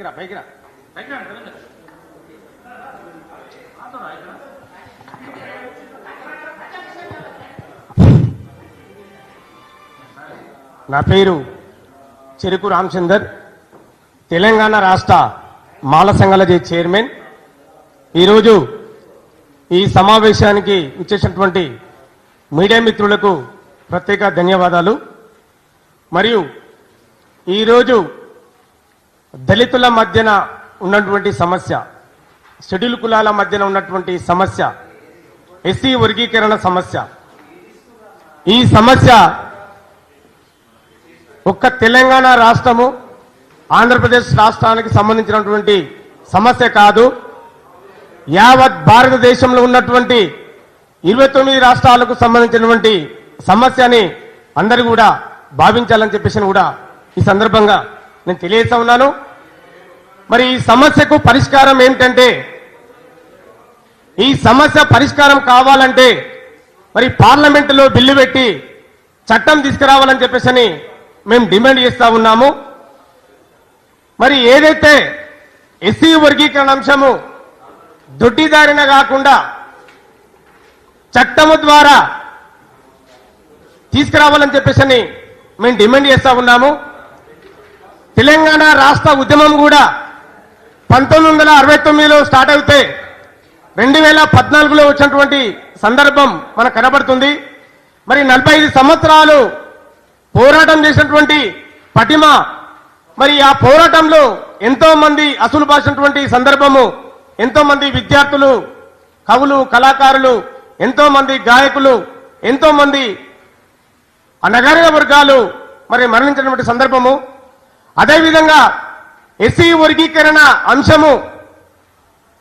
పైకి రా పైకి రా. పైకి రా నా పేరు చెరుకు రామచందర్ తెలంగాణ రాష్ట్ర మాల సంఘాలజీ చైర్మన్. ఈరోజు ఈ సమావేశానికి ఇచ్చేసినటువంటి మీడియా మిత్రులకు ప్రత్యేక ధన్యవాదాలు. మరియు ఈరోజు దళితుల మధ్యన ఉన్నటువంటి సమస్య షెడ్యూల్ కులాల మధ్యన ఉన్నటువంటి సమస్య ఎస్సీ వర్గీకరణ సమస్య. ఈ సమస్య ఒక్క తెలంగాణ రాష్ట్రము ఆంధ్రప్రదేశ్ రాష్ట్రానికి సంబంధించినటువంటి సమస్య కాదు. యావత్ భారతదేశంలో ఉన్నటువంటి ఇరవై తొమ్మిది రాష్ట్రాలకు సంబంధించినటువంటి సమస్యని అందరూ కూడా భావించాలని చెప్పేసి కూడా ఈ సందర్భంగా నేను తెలియజేస్తా ఉన్నాను. మరి ఈ సమస్యకు పరిష్కారం ఏమిటంటే ఈ సమస్య పరిష్కారం కావాలంటే మరి పార్లమెంటులో బిల్లు పెట్టి చట్టం తీసుకురావాలని చెప్పేసి మేము డిమాండ్ చేస్తా ఉన్నాము. మరి ఏదైతే ఎస్సీ వర్గీకరణ అంశము దొడ్డిదారిన కాకుండా చట్టము ద్వారా తీసుకురావాలని చెప్పేసి మేము డిమాండ్ చేస్తా ఉన్నాము. తెలంగాణ రాష్ట్ర ఉద్యమం కూడా పంతొమ్మిది వందల అరవై తొమ్మిదిలో స్టార్ట్ అయితే రెండు వేల పద్నాలుగులో వచ్చినటువంటి సందర్భం మనకు కనబడుతుంది. మరి నలభై ఐదు సంవత్సరాలు పోరాటం చేసినటువంటి పటిమ మరి ఆ పోరాటంలో ఎంతో మంది అసలు పాసినటువంటి సందర్భము ఎంతో మంది విద్యార్థులు కవులు కళాకారులు ఎంతో మంది గాయకులు ఎంతో మంది అనగారిన వర్గాలు మరి మరణించినటువంటి సందర్భము. అదేవిధంగా ఎస్సీ వర్గీకరణ అంశము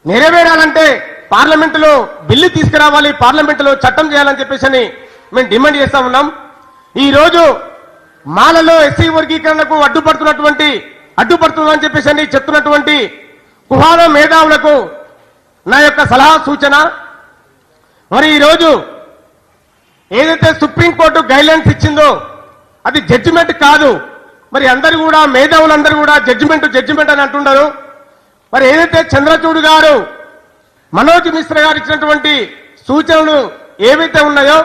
నెరవేరాలంటే పార్లమెంటులో బిల్లు తీసుకురావాలి పార్లమెంటులో చట్టం చేయాలని చెప్పేసి మేము డిమాండ్ చేస్తా ఉన్నాం. ఈరోజు మాలలో ఎస్సీ వర్గీకరణకు అడ్డుపడుతున్నటువంటి అడ్డుపడుతుందని చెప్పేసి చెప్తున్నటువంటి కుహాన మేధావులకు నా యొక్క సలహా సూచన. మరి ఈరోజు ఏదైతే సుప్రీంకోర్టు గైడ్లైన్స్ ఇచ్చిందో అది జడ్జిమెంట్ కాదు. మరి అందరు కూడా మేధావులందరూ కూడా జడ్జిమెంట్ జడ్జిమెంట్ అని అంటున్నారు మరి ఏదైతే చంద్రచూడ్ గారు మనోజ్ మిశ్రా గారు ఇచ్చినటువంటి సూచనలు ఏవైతే ఉన్నాయో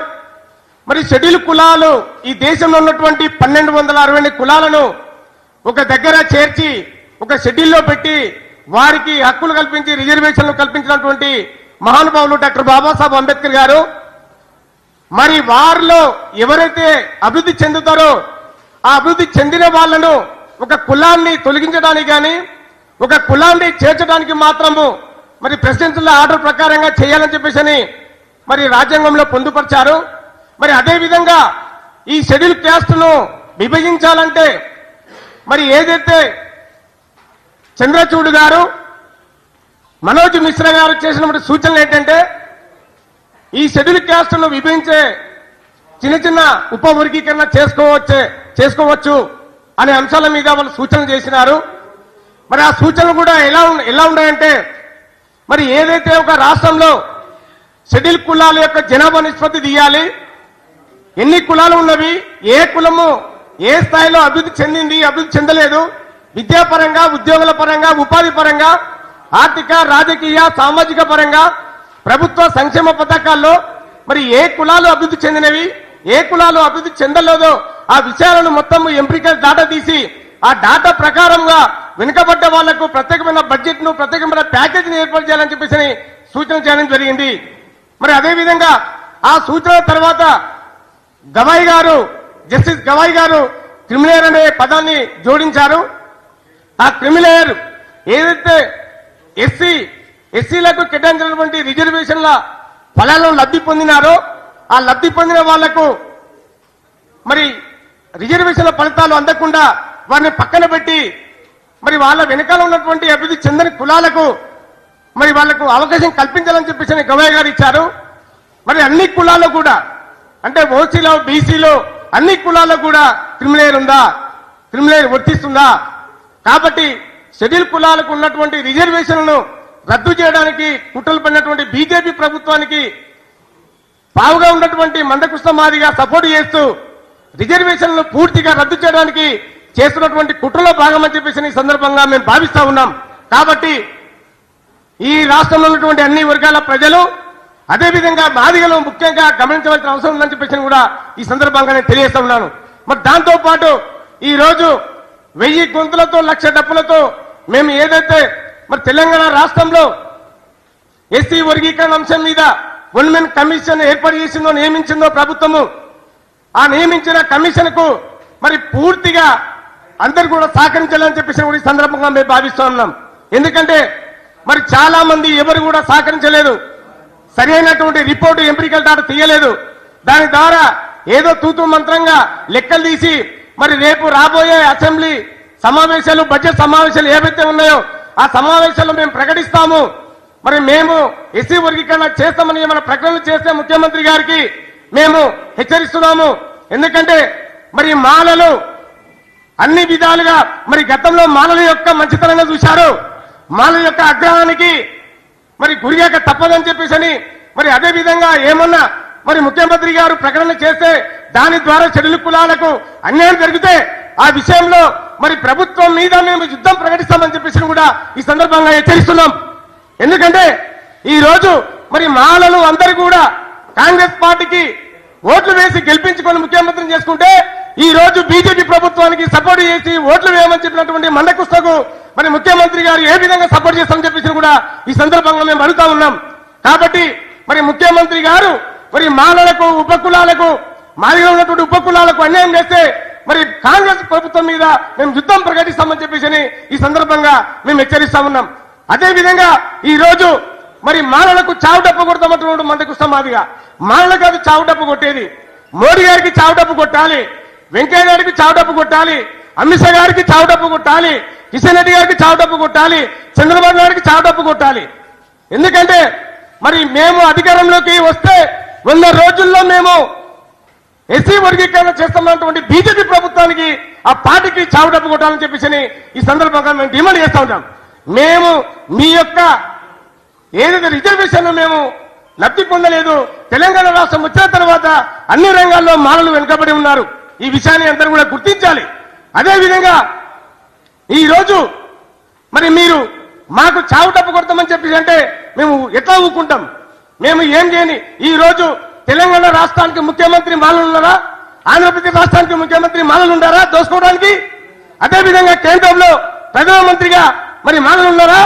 మరి షెడ్యూల్ కులాలు ఈ దేశంలో ఉన్నటువంటి పన్నెండు వందల అరవై ఎనిమిది కులాలను ఒక దగ్గర చేర్చి ఒక షెడ్యూల్లో పెట్టి వారికి హక్కులు కల్పించి రిజర్వేషన్లు కల్పించినటువంటి మహానుభావులు డాక్టర్ బాబాసాహెబ్ అంబేద్కర్ గారు. మరి వారిలో ఎవరైతే అభివృద్ధి చెందుతారో ఆ అభివృద్ధి చెందిన వాళ్ళను ఒక కులాన్ని తొలగించడానికి కానీ ఒక కులాన్ని చేర్చడానికి మాత్రము మరి ప్రెసిడెన్షియల్ ఆర్డర్ ప్రకారంగా చేయాలని చెప్పేసి మరి రాజ్యాంగంలో పొందుపరిచారు. మరి అదేవిధంగా ఈ షెడ్యూల్ క్యాస్ట్ను విభజించాలంటే మరి ఏదైతే చంద్రచూడు గారు మనోజ్ మిశ్రా గారు చేసినటువంటి సూచనలు ఏంటంటే ఈ షెడ్యూల్ క్యాస్ట్ను విభజించే చిన్న చిన్న ఉప వర్గీకరణ చేసుకోవచ్చు అనే అంశాల మీద వాళ్ళు సూచనలు చేసినారు. మరి ఆ సూచనలు కూడా ఎలా ఎలా ఉన్నాయంటే మరి ఏదైతే ఒక రాష్ట్రంలో షెడ్యూల్ కులాల యొక్క జనాభా నిష్పత్తి తీయాలి ఎన్ని కులాలు ఉన్నవి ఏ కులము ఏ స్థాయిలో అభివృద్ధి చెందింది అభివృద్ధి చెందలేదు విద్యాపరంగా ఉద్యోగుల పరంగా ఉపాధి పరంగా ఆర్థిక రాజకీయ సామాజిక పరంగా ప్రభుత్వ సంక్షేమ పథకాల్లో మరి ఏ కులాలు అభివృద్ధి చెందినవి ఏ కులాలు అభివృద్ధి చెందలేదో ఆ విషయాలను మొత్తం ఎంపిక డాటా తీసి ఆ డాటా ప్రకారంగా వెనుకబడ్డ వాళ్ళకు ప్రత్యేకమైన బడ్జెట్ను ప్రత్యేకమైన ప్యాకేజీని ఏర్పాటు చేయాలని చెప్పేసి సూచన చేయడం జరిగింది. మరి అదే విధంగా ఆ సూచన తర్వాత గవాయి గారు జస్టిస్ గవాయి గారు క్రిమిలేయర్ అనే పదాన్ని జోడించారు. ఆ క్రిమిలేయర్ ఏదైతే ఎస్సీ ఎస్సీలకు కేటాయించినటువంటి రిజర్వేషన్ల ఫలాలను లబ్ధి పొందినారో ఆ లబ్ధి పొందిన వాళ్ళకు మరి రిజర్వేషన్ల ఫలితాలు అందకుండా వారిని పక్కన పెట్టి మరి వాళ్ళ వెనకాల ఉన్నటువంటి అభివృద్ధి చెందని కులాలకు మరి వాళ్ళకు అవకాశం కల్పించాలని చెప్పేసి గవయ్య గారు ఇచ్చారు. మరి అన్ని కులాల్లో కూడా అంటే ఓసీలో బీసీలో అన్ని కులాల్లో కూడా క్రిమిలేయర్ ఉందా? క్రిమిలేయర్ వర్తిస్తుందా? కాబట్టి షెడ్యూల్ కులాలకు ఉన్నటువంటి రిజర్వేషన్లను రద్దు చేయడానికి కుట్రలు పడినటువంటి బీజేపీ ప్రభుత్వానికి పావుగా ఉన్నటువంటి మందకృష్ణ మాదిగా సపోర్ట్ చేస్తూ రిజర్వేషన్లు పూర్తిగా రద్దు చేయడానికి చేస్తున్నటువంటి కుట్రలో భాగమని చెప్పేసి ఈ సందర్భంగా మేము భావిస్తా ఉన్నాం. కాబట్టి ఈ రాష్ట్రంలో ఉన్నటువంటి అన్ని వర్గాల ప్రజలు అదేవిధంగా మాదిగలు ముఖ్యంగా గమనించవలసిన అవసరం ఉందని చెప్పేసి కూడా ఈ సందర్భంగా నేను తెలియజేస్తా ఉన్నాను. మరి దాంతో పాటు ఈ రోజు వెయ్యి గొంతులతో లక్ష డప్పులతో మేము ఏదైతే మరి తెలంగాణ రాష్ట్రంలో ఎస్సీ వర్గీకరణ అంశం మీద ఉమెన్ కమిషన్ ఏర్పాటు చేసిందో నియమించిందో ప్రభుత్వము ఆ నియమించిన కమిషన్కు మరి పూర్తిగా అందరు కూడా సహకరించాలని చెప్పేసి కూడా ఈ సందర్భంగా మేము భావిస్తూ ఉన్నాం. ఎందుకంటే మరి చాలా మంది ఎవరు కూడా సహకరించలేదు. సరైనటువంటి రిపోర్టు ఎంపికల్ డాటా తీయలేదు. దాని ద్వారా ఏదో తూతు మంత్రంగా లెక్కలు తీసి మరి రేపు రాబోయే అసెంబ్లీ సమావేశాలు బడ్జెట్ సమావేశాలు ఏవైతే ఉన్నాయో ఆ సమావేశాలు మేము ప్రకటిస్తాము. మరి మేము ఎస్సీ వర్గీకరణ చేస్తామని మన ప్రకటనలు చేస్తే ముఖ్యమంత్రి గారికి మేము హెచ్చరిస్తున్నాము. ఎందుకంటే మరి మాలలు అన్ని విధాలుగా మరి గతంలో మాలల యొక్క మంచితనంగా చూశారు. మాలల యొక్క అగ్రహానికి మరి గురిగాక తప్పదని చెప్పేసి మరి అదే విధంగా ఏమన్నా మరి ముఖ్యమంత్రి గారు ప్రకటన చేస్తే దాని ద్వారా చెడులు కులాలకు అన్యాయం జరిగితే ఆ విషయంలో మరి ప్రభుత్వం మీద మేము యుద్ధం ప్రకటిస్తామని చెప్పేసి కూడా ఈ సందర్భంగా హెచ్చరిస్తున్నాం. ఎందుకంటే ఈరోజు మరి మాలలు అందరు కూడా కాంగ్రెస్ పార్టీకి ఓట్లు వేసి గెలిపించుకొని ముఖ్యమంత్రిని చేసుకుంటే ఈ రోజు బీజేపీ ప్రభుత్వానికి సపోర్ట్ చేసి ఓట్లు వేయమని చెప్పినటువంటి మండకుస్తకు మరి ముఖ్యమంత్రి గారు ఏ విధంగా సపోర్ట్ చేస్తామని చెప్పేసి కూడా ఈ సందర్భంగా మేము అడుగుతా ఉన్నాం. కాబట్టి మరి ముఖ్యమంత్రి గారు మరి మాలలకు ఉపకులాలకు మాదిగా ఉన్నటువంటి ఉపకులాలకు అన్యాయం చేస్తే మరి కాంగ్రెస్ ప్రభుత్వం మీద మేము యుద్ధం ప్రకటిస్తామని చెప్పేసి ఈ సందర్భంగా మేము హెచ్చరిస్తా ఉన్నాం. అదేవిధంగా ఈరోజు మరి మాలలకు చావు డప్పు కొడతామంటున్నాడు మందకు మాదిగా మాలలకు కాదు చావు డప్పు కొట్టేది. మోడీ గారికి చావు డప్పు కొట్టాలి. వెంకయ్య గారికి చావు డప్పు కొట్టాలి. అమిత్ షా గారికి చావు డప్పు కొట్టాలి. కిషన్ రెడ్డి గారికి చావు డప్పు కొట్టాలి. చంద్రబాబు గారికి చావు డప్పు కొట్టాలి. ఎందుకంటే మరి మేము అధికారంలోకి వస్తే వంద రోజుల్లో మేము ఎస్సీ వర్గీకరణ చేస్తున్నటువంటి బీజేపీ ప్రభుత్వానికి ఆ పార్టీకి చావు డబ్బు కొట్టాలని చెప్పేసి ఈ సందర్భంగా మేము డిమాండ్ చేస్తా ఉంటాం మేము మీ యొక్క ఏదైతే రిజర్వేషన్ మేము లబ్ధి పొందలేదు తెలంగాణ రాష్ట్రం వచ్చిన తర్వాత అన్ని రంగాల్లో మానవులు వెనుకబడి ఉన్నారు. ఈ విషయాన్ని అందరూ కూడా గుర్తించాలి. అదేవిధంగా ఈరోజు మరి మీరు మాకు చావు డబ్బు కొడతామని చెప్పి అంటే మేము ఎట్లా ఊరుకుంటాం? మేము ఏం చేయని ఈ రోజు తెలంగాణ రాష్ట్రానికి ముఖ్యమంత్రి మాలలు ఉన్నారా? ఆంధ్రప్రదేశ్ రాష్ట్రానికి ముఖ్యమంత్రి మాలలు ఉన్నారా దోసుకోవడానికి? అదేవిధంగా కేంద్రంలో ప్రధానమంత్రిగా మరి మానవులు ఉన్నారా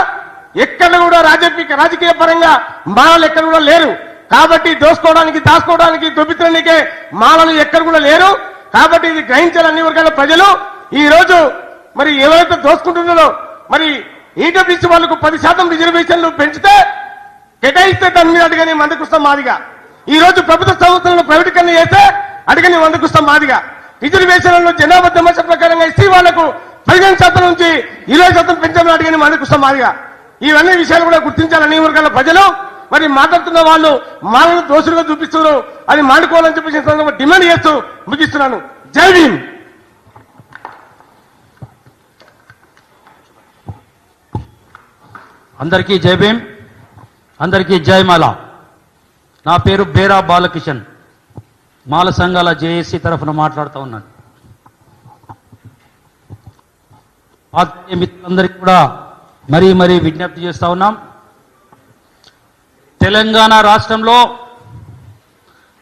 ఎక్కడ కూడా రాజకీయ రాజకీయ పరంగా మానవులు ఎక్కడ కూడా లేరు. కాబట్టి దోసుకోవడానికి దాచుకోవడానికి దొబ్బితడానికే మానవులు ఎక్కడ కూడా లేరు. కాబట్టి ఇది గ్రహించాలి అన్ని వర్గాల ప్రజలు. ఈ రోజు మరి ఎవరైతే దోసుకుంటున్నారో మరి ఈడబ్ల్యూసీ వాళ్ళకు పది శాతం రిజర్వేషన్లు పెంచితే కేటాయిస్తే దాని మీద అడిగని మందకుస్తాం మాదిగా. ఈ రోజు ప్రభుత్వ సంస్థలను ప్రైవేటీకరణ చేస్తే అడిగని మందకుస్తాం మాదిగా. రిజర్వేషన్లను జనాభా దిమర్శ ప్రకారంగా ఇస్తే వాళ్ళకు పదిహేను శాతం నుంచి ఇరవై శాతం పెంచమని అడిగని మనకు మాదిగా ఇవన్నీ విషయాలు కూడా గుర్తించాలని వర్గాల ప్రజలు. మరి మాట్లాడుతున్న వాళ్ళు మాలను దోషులుగా చూపిస్తున్నారు. అది మాడుకోవాలని చెప్పేసి సందర్భంగా డిమాండ్ చేస్తూ ముగిస్తున్నాను. జై భీమ్! అందరికీ జై భీమ్! అందరికీ జయమాల నా పేరు బేరా బాలకిషన్. మాల సంఘాల జేఏసీ తరఫున మాట్లాడుతూ ఉన్నాను. ఆత్మీయ మిత్రులందరికీ కూడా మరీ మరీ విజ్ఞప్తి చేస్తూ ఉన్నాం. తెలంగాణ రాష్ట్రంలో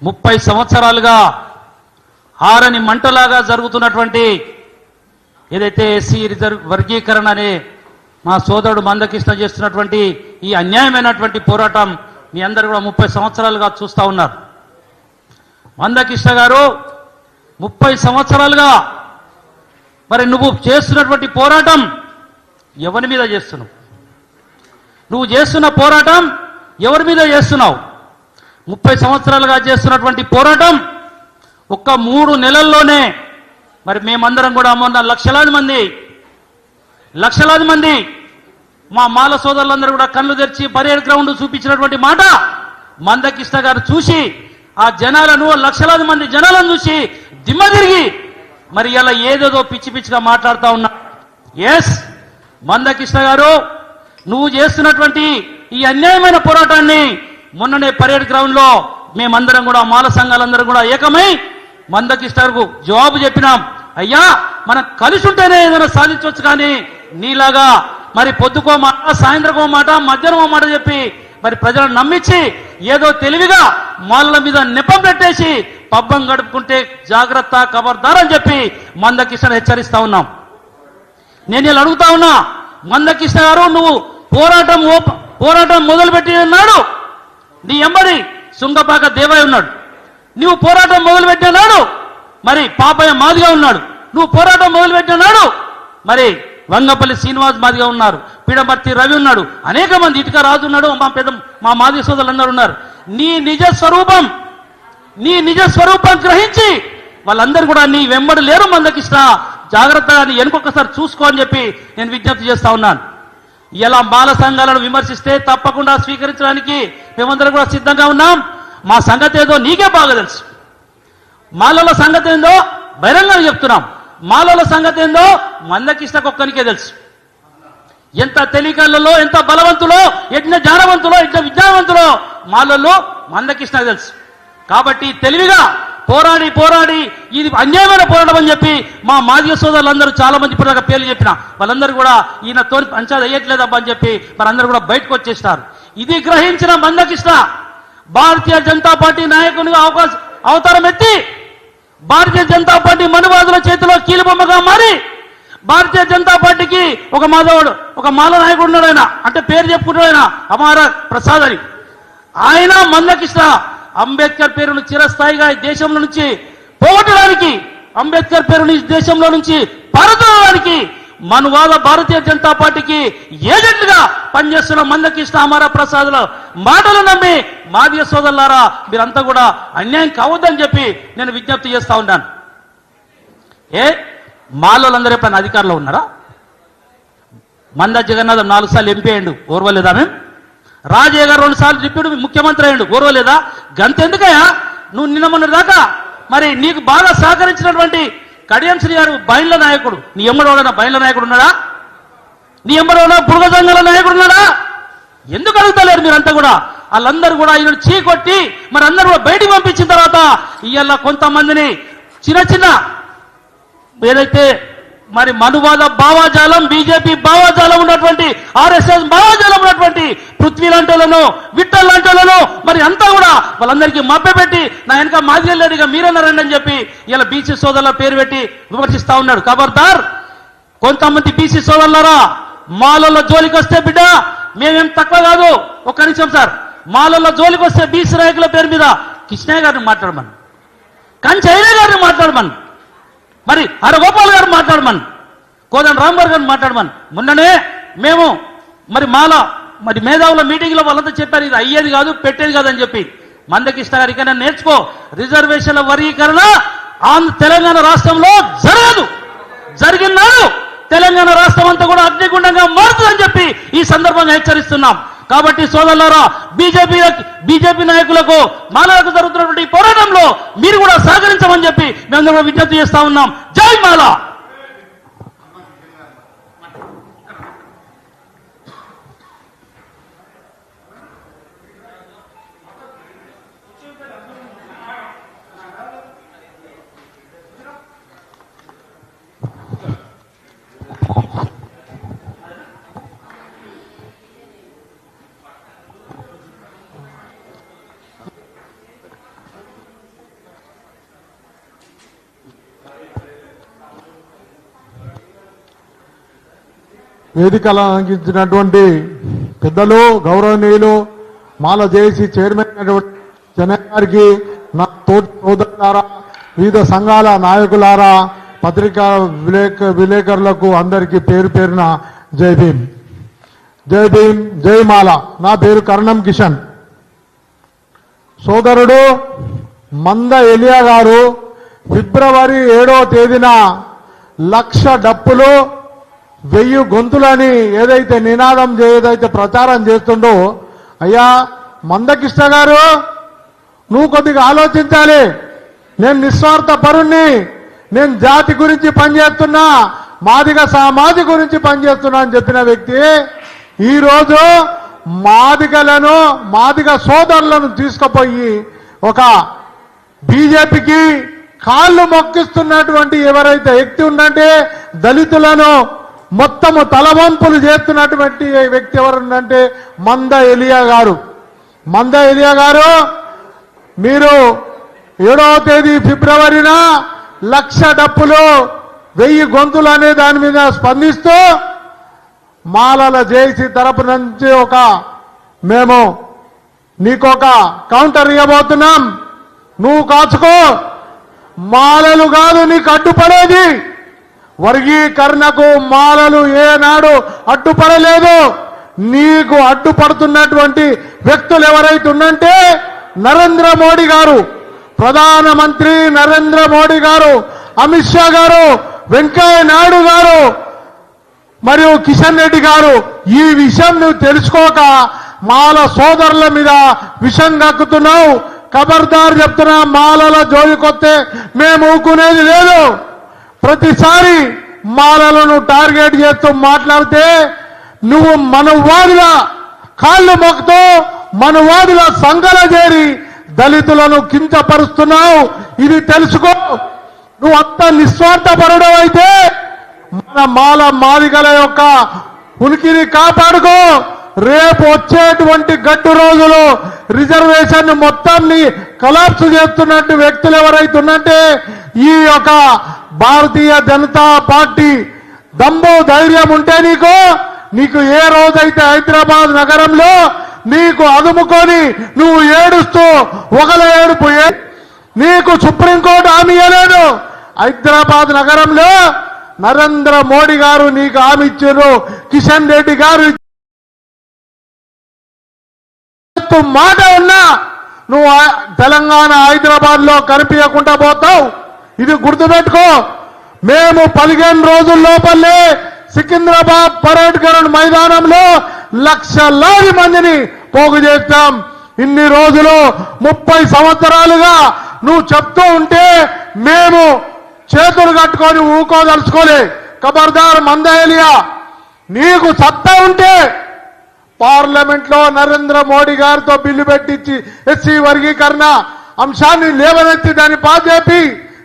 ముప్పై సంవత్సరాలుగా ఆరని మంటలాగా జరుగుతున్నటువంటి ఏదైతే ఎస్సీ రిజర్వ్ వర్గీకరణ అనే మా సోదరుడు మందకృష్ణ చేస్తున్నటువంటి ఈ అన్యాయమైనటువంటి పోరాటం మీ అందరు కూడా ముప్పై సంవత్సరాలుగా చూస్తూ ఉన్నారు. మందకృష్ణ గారు ముప్పై సంవత్సరాలుగా మరి నువ్వు చేస్తున్నటువంటి పోరాటం ఎవరి మీద చేస్తున్నావు? నువ్వు చేస్తున్న పోరాటం ఎవరి మీద చేస్తున్నావు? ముప్పై సంవత్సరాలుగా చేస్తున్నటువంటి పోరాటం ఒక్క మూడు నెలల్లోనే మరి మేమందరం కూడా మొన్న లక్షలాది మంది లక్షలాది మంది మా మాల సోదరులందరూ కూడా కళ్ళు తెరిచి పరేడ్ గ్రౌండ్ చూపించినటువంటి మాట మందకృష్ణ గారు చూసి ఆ జనాలను లక్షలాది మంది జనాలను చూసి దిమ్మ తిరిగి మరి ఇలా ఏదేదో పిచ్చి పిచ్చిగా మాట్లాడుతా ఉన్నా. ఎస్ మందకృష్ణ గారు నువ్వు చేస్తున్నటువంటి ఈ అన్యాయమైన పోరాటాన్ని మొన్ననే పరేడ్ గ్రౌండ్లో మేమందరం కూడా మాల సంఘాలందరం కూడా ఏకమై గారు జవాబు చెప్పినాం. అయ్యా మనం కలిసి ఉంటేనే ఏదైనా సాధించవచ్చు కానీ నీలాగా మరి పొద్దుకో మాట సాయంత్రకో మాట మధ్యాహ్నం ఓ మాట చెప్పి మరి ప్రజలను నమ్మించి ఏదో తెలివిగా మాలల మీద నెపం పెట్టేసి పబ్బం గడుపుకుంటే జాగ్రత్త ఖబర్దార్ అని చెప్పి మందకిషన్ హెచ్చరిస్తా ఉన్నాం. నేను ఇలా అడుగుతా ఉన్నా మందకృష్ణ గారు నువ్వు పోరాటం ఓప- పోరాటం మొదలుపెట్టి ఉన్నాడు. నీ ఎంబడి సుంగపాక దేవయ్య ఉన్నాడు. నువ్వు పోరాటం మొదలుపెట్టినాడు మరి పాపయ్య మాదిగా ఉన్నాడు. నువ్వు పోరాటం మొదలుపెట్టినాడు మరి వంగపల్లి శ్రీనివాస్ మాదిగా ఉన్నారు. పీడమర్తి రవి ఉన్నాడు. అనేక మంది ఇటుక రాజు ఉన్నాడు. మా పెద్ద మా మాది సోదరులు అందరు ఉన్నారు. నీ నిజ స్వరూపం నీ నిజ స్వరూపం గ్రహించి వాళ్ళందరూ కూడా నీ వెంబడి లేరు మందకిష్ట. జాగ్రత్తగా నీ వెనుకొకసారి చూసుకో అని చెప్పి నేను విజ్ఞప్తి చేస్తా ఉన్నాను. ఇలా బాల సంఘాలను విమర్శిస్తే తప్పకుండా స్వీకరించడానికి మేమందరం కూడా సిద్ధంగా ఉన్నాం. మా సంగతి ఏదో నీకే బాగా తెలుసు. మాలల సంగతి ఏందో బహిరంగంగా చెప్తున్నాం. మాలల సంగతి ఏందో మందకిష్టకొక్కనికే తెలుసు. ఎంత తెలికలలో ఎంత బలవంతులో ఎట్ల జ్ఞానవంతులో ఎట్ల విజ్ఞానవంతులో మాలలో మందకృష్ణకు తెలుసు. కాబట్టి తెలివిగా పోరాడి పోరాడి ఇది అన్యాయమైన పోరాటం అని చెప్పి మా మాదిగ సోదరులందరూ చాలా మంది ఇప్పుడు పేర్లు చెప్పిన. వాళ్ళందరూ కూడా ఈయన తోని పంచాది అయ్యట్లేదబ్బా అని చెప్పి మనందరూ కూడా బయటకు వచ్చేసినారు. ఇది గ్రహించిన మందకృష్ణ. భారతీయ జనతా పార్టీ నాయకునిగా అవకాశం అవతారం ఎత్తి భారతీయ జనతా పార్టీ మనువాదుల చేతిలో కీలుబొమ్మగా మారి భారతీయ జనతా పార్టీకి ఒక మాధవుడు ఒక మాల నాయకుడు ఉన్నాడు ఆయన. అంటే పేరు చెప్పుకుంటాడు ఆయన. అమార ప్రసాద్ అని. ఆయన మందకృష్ణ అంబేద్కర్ పేరును చిరస్థాయిగా ఈ దేశంలో నుంచి పోగొట్టడానికి అంబేద్కర్ పేరుని ఈ దేశంలో నుంచి పారదోలడానికి మనువాద భారతీయ జనతా పార్టీకి ఏజెంట్గా పనిచేస్తున్న మందకృష్ణ అమరా ప్రసాద్ల మాటలు నమ్మి మాదిగ సోదరులారా మీరంతా కూడా అన్యాయం కావద్దని చెప్పి నేను విజ్ఞప్తి చేస్తా ఉన్నాను. ఏ? మాలోళ్ళందరూ ఎప్పుడైనా అధికారంలో ఉన్నారా? మంద జగన్నాథం నాలుగు సార్లు ఎంపీ అయ్యిండు ఓర్వలేదా మేము రాజయ్య గారు రెండు సార్లు డిప్యూటీ ముఖ్యమంత్రి అయ్యాడు. ఓర్వలేదా గంతెందుకయ్యా? నువ్వు నిన్న మొన్న దాకా మరి నీకు బాగా సహకరించినటువంటి కడియం శ్రీ గారు బయళ్ళ నాయకుడు. నీ ఎమ్మడోడన బయళ్ళ నాయకుడు ఉన్నాడా? నీ ఎంబడోన బుడగ సంఘాల నాయకుడు ఉన్నాడా? ఎందుకు అడుగుతలేరు మీరంతా కూడా? వాళ్ళందరూ కూడా ఈయన చీకొట్టి మరి అందరూ కూడా బయటికి పంపించిన తర్వాత ఇవాళ కొంతమందిని చిన్న చిన్న ఏదైతే మరి మనువాద భావాజాలం బీజేపీ భావాజాలం ఉన్నటువంటి ఆర్ఎస్ఎస్ భావాజాలం ఉన్నటువంటి పృథ్వీ లాంటి వాళ్ళను విట్టల్ లాంటి వాళ్ళను మరి అంతా కూడా వాళ్ళందరికీ మభ్యపెట్టి నా వెనక మాదిగల్లేడిగా మీరన్నారండి అని చెప్పి ఇలా బీసీ సోదరుల పేరు పెట్టి విమర్శిస్తా ఉన్నాడు. ఖబర్దార్ కొంతమంది బీసీ సోదరులారా మాలలో జోలికి వస్తే బిడ్డ మేమేం తక్కువ కాదు. ఒక్క నిమిషం సార్ మాలలో జోలికి వస్తే బీసీ నాయకుల పేరు మీద కృష్ణయ్య గారిని మాట్లాడమని. కంచైనా గారిని మాట్లాడమని. మరి హరగోపాల్ గారు మాట్లాడమని. కోదండ రాంబాబు గారు మాట్లాడమని. మొన్ననే మేము మరి మాల మరి మేధావుల మీటింగ్లో వాళ్ళంతా చెప్పారు ఇది అయ్యేది కాదు పెట్టేది కాదు అని చెప్పి. మందకిష్ట గారు నేర్చుకో రిజర్వేషన్ల వర్గీకరణ ఆంధ్ర తెలంగాణ రాష్ట్రంలో జరగదు. జరిగినాడు. తెలంగాణ రాష్ట్రం అంతా కూడా అగ్నిగుండంగా మారుతుందని చెప్పి ఈ సందర్భంగా హెచ్చరిస్తున్నాం. కాబట్టి సోదరులారా బీజేపీ బీజేపీ నాయకులకు మాలకు జరుగుతున్నటువంటి పోరాటంలో మీరు కూడా సహకరించమని చెప్పి మేము విజ్ఞప్తి చేస్తా ఉన్నాం. జై మాలా! వేదికలు అలంకించినటువంటి పెద్దలు గౌరవనీయులు మాల జేసి చైర్మన్ అయినటువంటి చెన్నై గారికి నా తోటి సోదరులారా వివిధ సంఘాల నాయకులారా పత్రికా విలేక విలేకరులకు అందరికీ పేరు పేరున జై భీమ్. జై భీమ్ జై మాల. నా పేరు కర్ణం కిషన్. సోదరుడు మంద ఎలియా గారు ఫిబ్రవరి ఏడవ తేదీన లక్ష డప్పులు వెయ్యి గొంతులని ఏదైతే నినాదం ఏదైతే ప్రచారం చేస్తుండో అయ్యా మందకిష్ట గారు నువ్వు కొద్దిగా ఆలోచించాలి. నేను నిస్వార్థ పరుణ్ణి నేను జాతి గురించి పనిచేస్తున్నా మాదిగ సమాధి గురించి పనిచేస్తున్నా అని చెప్పిన వ్యక్తి ఈరోజు మాదిగలను మాదిగ సోదరులను తీసుకుపోయి ఒక బీజేపీకి కాళ్ళు మొక్కిస్తున్నటువంటి ఎవరైతే వ్యక్తి ఉందంటే దళితులను మొత్తము తలవంపులు చేస్తున్నటువంటి వ్యక్తి ఎవరుందంటే మంద ఎలియా గారు. మంద ఎలియా గారు మీరు ఏడవ తేదీ ఫిబ్రవరిన లక్ష డప్పులు వెయ్యి గొంతులు అనే దాని మీద స్పందిస్తూ మాలల జేసీ తరపు నుంచి ఒక మేము నీకొక కౌంటర్ ఇవ్వబోతున్నాం నువ్వు కాచుకో. మాలలు కాదు నీకు అడ్డుపడేది. వర్గీకరణకు మాలలు ఏనాడు అడ్డుపడలేదు. నీకు అడ్డుపడుతున్నటువంటి వ్యక్తులు ఎవరైతే ఉందంటే నరేంద్ర మోడీ గారు. ప్రధానమంత్రి నరేంద్ర మోడీ గారు అమిత్ షా గారు వెంకయ్య నాయుడు గారు మరియు కిషన్ రెడ్డి గారు. ఈ విషయం నువ్వు తెలుసుకోక మాల సోదరుల మీద విషం కక్కుతున్నావు. ఖబర్దార్ చెప్తున్నా మాలల జోలికొస్తే మేము ఊకునేది లేదు. ప్రతిసారి మాలలను టార్గెట్ చేస్తూ మాట్లాడితే నువ్వు మనవాదుల కాళ్ళు మొక్కుతూ మనవాదుల సంఘల చేరి దళితులను కించపరుస్తున్నావు. ఇది తెలుసుకో. నువ్వు అంత నిస్వార్థపరడం అయితే మన మాల మాదిగల యొక్క ఉనికిని కాపాడుకో. రేపు వచ్చేటువంటి గడ్డు రోజులు రిజర్వేషన్ మొత్తాన్ని కలాప్స్ చేస్తున్నట్టు వ్యక్తులు ఎవరైతున్నంటే ఈ యొక్క భారతీయ జనతా పార్టీ దమ్ము ధైర్యం ఉంటే నీకు నీకు ఏ రోజైతే హైదరాబాద్ నగరంలో నీకు అదుముకొని నువ్వు ఏడుస్తూ ఒకల ఏడుపు నీకు సుప్రీంకోర్టు హామీ ఇవ్వలేదు హైదరాబాద్ నగరంలో నరేంద్ర మోడీ గారు నీకు హామీ ఇచ్చారు కిషన్ రెడ్డి గారు మాట ఉన్నా నువ్వు తెలంగాణ హైదరాబాద్లో కనిపించకుండా పోతావు. ఇది గుర్తుపెట్టుకో. మేము పదిహేను రోజుల లోపలే సికింద్రాబాద్ పరేడ్ గ్రౌండ్ మైదానంలో లక్షలాది మందిని పోగు చేస్తాం. ఇన్ని రోజులు ముప్పై సంవత్సరాలుగా నువ్వు చెప్తూ ఉంటే మేము చేతులు కట్టుకొని ఊకోదలుచుకోలే. ఖబర్దార్ మందయలియా నీకు సత్తా ఉంటే పార్లమెంట్లో నరేంద్ర మోడీ గారితో బిల్లు పెట్టించి ఎస్సీ వర్గీకరణ అంశాన్ని లేవనెత్తి దాన్ని పాచేపి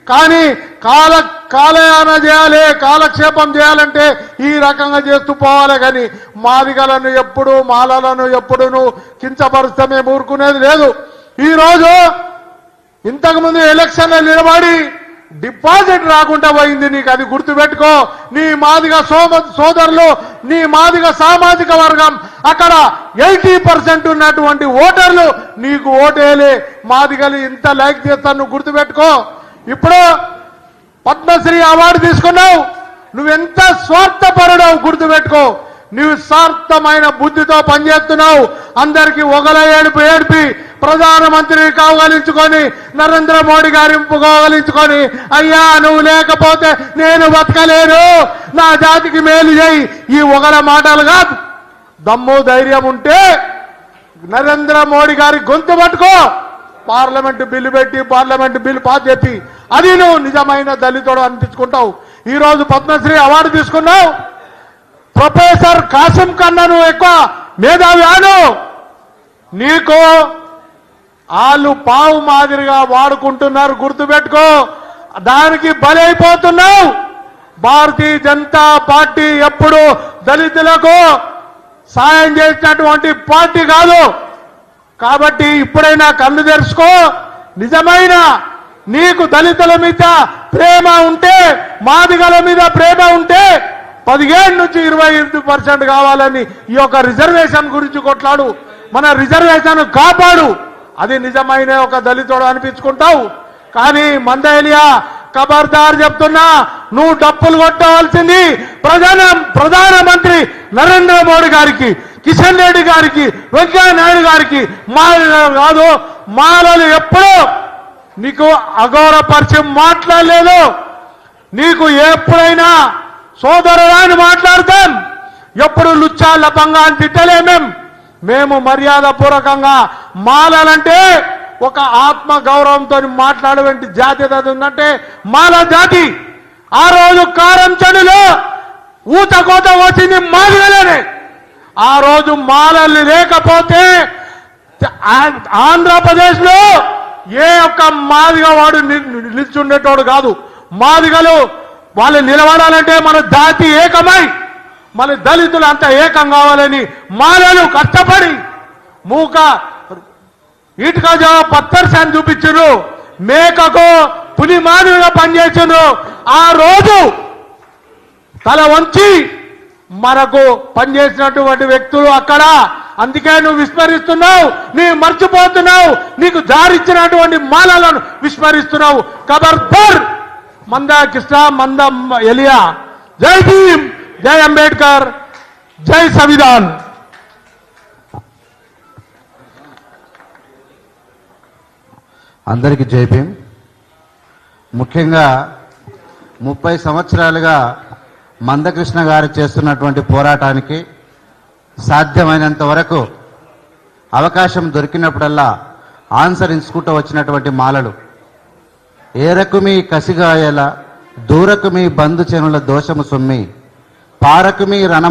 కానీ కాల కాలయాన చేయాలి కాలక్షేపం చేయాలంటే ఈ రకంగా చేస్తూ పోవాలి కానీ మాదిగలను ఎప్పుడు మాలలను ఎప్పుడు నువ్వు కించపరుస్తే మేము ఊరుకునేది లేదు. ఈరోజు ఇంతకుముందు ఎలక్షన్లో నిలబడి డిపాజిట్ రాకుండా పోయింది నీకు అది గుర్తుపెట్టుకో. నీ మాదిగ సోమ సోదరులు నీ మాదిగ సామాజిక వర్గం అక్కడ ఎయిటీ పర్సెంట్ ఉన్నటువంటి ఓటర్లు నీకు ఓటేలే. మాదిగలు ఇంత లైక్ చేస్తాను గుర్తుపెట్టుకో. ఇప్పుడు పద్మశ్రీ అవార్డు తీసుకున్నావు. నువ్వెంత స్వార్థపరుడవు గుర్తుపెట్టుకో. నువ్వు స్వార్థమైన బుద్ధితో పనిచేస్తున్నావు. అందరికి ఒకల ఏడుపు ఏడిపి ప్రధానమంత్రి కావగలించుకొని నరేంద్ర మోడీ గారి ఇంపుకోగలించుకొని అయ్యా నువ్వు లేకపోతే నేను బతకలేను. నా జాతికి మేలు చేయి. ఈ ఒకల మాటలు కాదు. దమ్ము ధైర్యం ఉంటే నరేంద్ర మోడీ గారి గొంతు పట్టుకో. పార్లమెంట్ బిల్లు పెట్టి పార్లమెంట్ బిల్లు పాస్ చెప్పి అది నువ్వు నిజమైన దళితుడు అనిపించుకుంటావు ఈ రోజు పద్మశ్రీ అవార్డు తీసుకున్నావు. ప్రొఫెసర్ కాసిం కన్నా నువ్వు ఎక్కువ మేధావి ఆను నీకు వాళ్ళు పావు మాదిరిగా వాడుకుంటున్నారు గుర్తుపెట్టుకో. దానికి బలైపోతున్నావు. భారతీయ జనతా పార్టీ ఎప్పుడు దళితులకు సాయం చేసినటువంటి పార్టీ కాదు. కాబట్టి ఇప్పుడైనా కళ్ళు తెరుచుకో. నిజమైన నీకు దళితుల మీద ప్రేమ ఉంటే మాదిగల మీద ప్రేమ ఉంటే పదిహేడు నుంచి ఇరవై ఐదు పర్సెంట్ కావాలని ఈ యొక్క రిజర్వేషన్ గురించి కొట్లాడు. మన రిజర్వేషన్ కాపాడు. అది నిజమైన ఒక దళితుడు అనిపించుకుంటావు. కానీ మందయలియా ఖబర్దార్ చెప్తున్నా నువ్వు డప్పులు కొట్టవలసింది ప్రధాన ప్రధానమంత్రి నరేంద్ర మోడీ గారికి. కిషన్ రెడ్డి గారికి వెంకయ్యనాయుడు గారికి మాల కాదు మాలలు ఎప్పుడూ నీకు అగౌరవపరిచి మాట్లాడలేదు. నీకు ఎప్పుడైనా సోదరుడా అని మాట్లాడతాం. ఎప్పుడు లుచ్చా లపంగా అని తిట్టలేమేం మేము మర్యాద పూర్వకంగా మాలలంటే ఒక ఆత్మ గౌరవంతో మాట్లాడేటువంటి జాతి ఏది ఉందంటే మాల జాతి. ఆ రోజు కారం చెడులో ఊత కోత వచ్చింది మాదిగలేనే. ఆ రోజు మాలలు లేకపోతే ఆంధ్రప్రదేశ్లో ఏ ఒక్క మాదిగ వాడు ని- నిల్చుండేటోడు కాదు. మాదిగలు వాళ్ళు నిలబడాలంటే మన జాతి ఏకమై మన దళితులు అంత ఏకం కావాలని మాలలు కష్టపడి మూక ఇటుక జా పత్తర్ అని చూపించారు మేకకు పులి మాదిరిగా పనిచేసిండ్రు ఆ రోజు తల వంచి మనకు పనిచేసినటువంటి వ్యక్తులు అక్కడ. అందుకే నువ్వు విస్మరిస్తున్నావు నీ మర్చిపోతున్నావు నీకు జారిచ్చినటువంటి మాలలను విస్మరిస్తున్నావు. కబర్బర్ మంద కృష్ణ మంద ఎలియా. జై భీమ్! జై అంబేద్కర్! జై సంవిధాన్! అందరికీ జై భీమ్. ముఖ్యంగా ముప్పై సంవత్సరాలుగా మందకృష్ణ గారు చేస్తున్నటువంటి పోరాటానికి సాధ్యమైనంత వరకు అవకాశం దొరికినప్పుడల్లా ఆన్సర్ ఇచ్చుకుంటూ వచ్చినటువంటి మాలలు. ఏరకు మీ కసిగాయల దూరకు మీ బంధు చెనుల దోషము సొమ్మి పారకు మీ రణ